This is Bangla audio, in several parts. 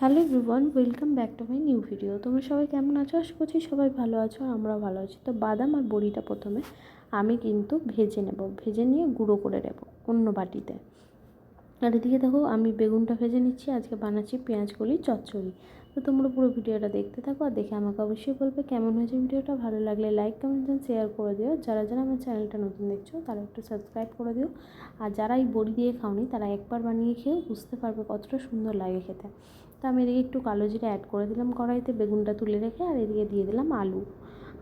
Hello everyone, welcome back to my new video. তোমরা সবাই কেমন আছো? আশা করছি সবাই ভালো আছো আর আমরাও ভালো আছি। তো বাদাম আর বড়িটা প্রথমে আমি কিন্তু ভেজে নেব। ভেজে নিয়ে গুঁড়ো করে নেব অন্য বাটিতে। আর এদিকে দেখো, আমি বেগুনটা ভেজে নিচ্ছি, আজকে বানাচ্ছি পেঁয়াজ কলি চচ্চড়ি। তো তোমরা পুরো ভিডিওটা দেখতে থাকো আর দেখে আমাকে অবশ্যই বলবে কেমন হয়েছে ভিডিওটা। ভালো লাগলে লাইক কমেন্ট অ্যান্ড শেয়ার করে দিও। যারা যারা আমার চ্যানেলটা নতুন দেখছ, তারা একটু সাবস্ক্রাইব করে দিও। আর যারা এই বড়ি দিয়ে খাওনি, তারা একবার বানিয়ে খেয়েও বুঝতে পারবে কতটা সুন্দর লাগে খেতে। তো আমি এদিকে একটু কালো জিরা অ্যাড করে দিলাম কড়াইতে, বেগুনটা তুলে রেখে আর এদিকে দিয়ে দিলাম আলু।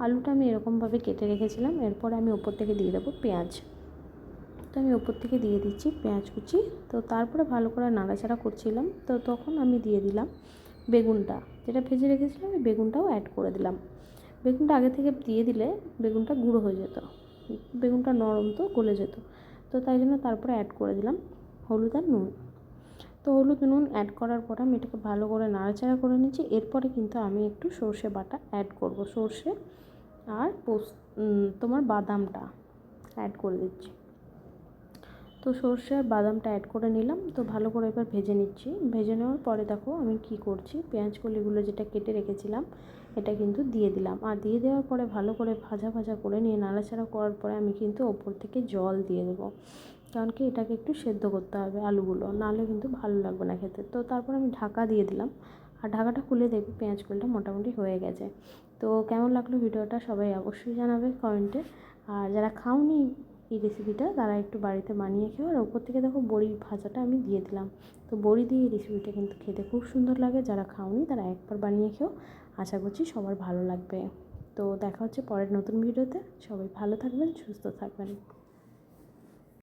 আলুটা আমি এরকমভাবে কেটে রেখেছিলাম, এরপরে আমি ওপর থেকে দিয়ে দেবো পেঁয়াজ। তো আমি ওপর থেকে দিয়ে দিচ্ছি পেঁয়াজ কুচি। তো তারপরে ভালো করে নাড়াচাড়া করছিলাম, তো তখন আমি দিয়ে দিলাম বেগুনটা। যেটা ভেজে রেখেছিলাম আমি বেগুনটাও অ্যাড করে দিলাম। বেগুনটা আগে থেকে দিয়ে দিলে বেগুনটা গুঁড়ো হয়ে যেত। বেগুনটা নরম তো গলে যেত। তো তাই জন্য তারপরে অ্যাড করে দিলাম হলুদ আর নুন। তো হলুদ নুন অ্যাড করার পর আমি এটাকে ভালো করে নাড়াচাড়া করে নিচ্ছি। এরপরে কিন্তু আমি একটু সর্ষে বাটা অ্যাড করব। সর্ষে আর পোস তোমার বাদামটা অ্যাড করে দিচ্ছি। তো সর্ষে আর বাদামটা অ্যাড করে নিলাম। তো ভালো করে এবার ভেজে নিচ্ছি। ভেজে নেওয়ার পরে দেখো আমি কি করছি? পেঁয়াজ কলিগুলো যেটা কেটে রেখেছিলাম, এটা কিন্তু দিয়ে দিলাম। আর দিয়ে দেওয়ার পরে ভালো করে ভাজা ভাজা করে নিয়ে নাড়াচাড়া করার পরে আমি কিন্তু ওপর থেকে জল দিয়ে দেবো। কারণ কি এটাকে একটু সেদ্ধ করতে হবে আলুগুলো, নাহলে কিন্তু ভালো লাগবে না খেতে। তো তারপর আমি ঢাকা দিয়ে দিলাম। আর ঢাকাটা খুলে দেখবি, পেঁয়াজ কুলটা মোটামুটি হয়ে গেছে। তো কেমন লাগল ভিডিওটা সবাই অবশ্যই জানাবে কমেন্টে। আর যারা খাওনি এই রেসিপিটা তারা একটু বাড়িতে বানিয়ে খেও। আর ওপর থেকে দেখো বড়ি ভাজাটা আমি দিয়ে দিলাম। তো বড়ি দিয়ে এই রেসিপিটা কিন্তু খেতে খুব সুন্দর লাগে। যারা খাওনি, তারা একবার বানিয়ে খেও। আশা করছি সবার ভালো লাগবে। তো দেখা হচ্ছে পরের নতুন ভিডিওতে। সবাই ভালো থাকবেন, সুস্থ থাকবেন।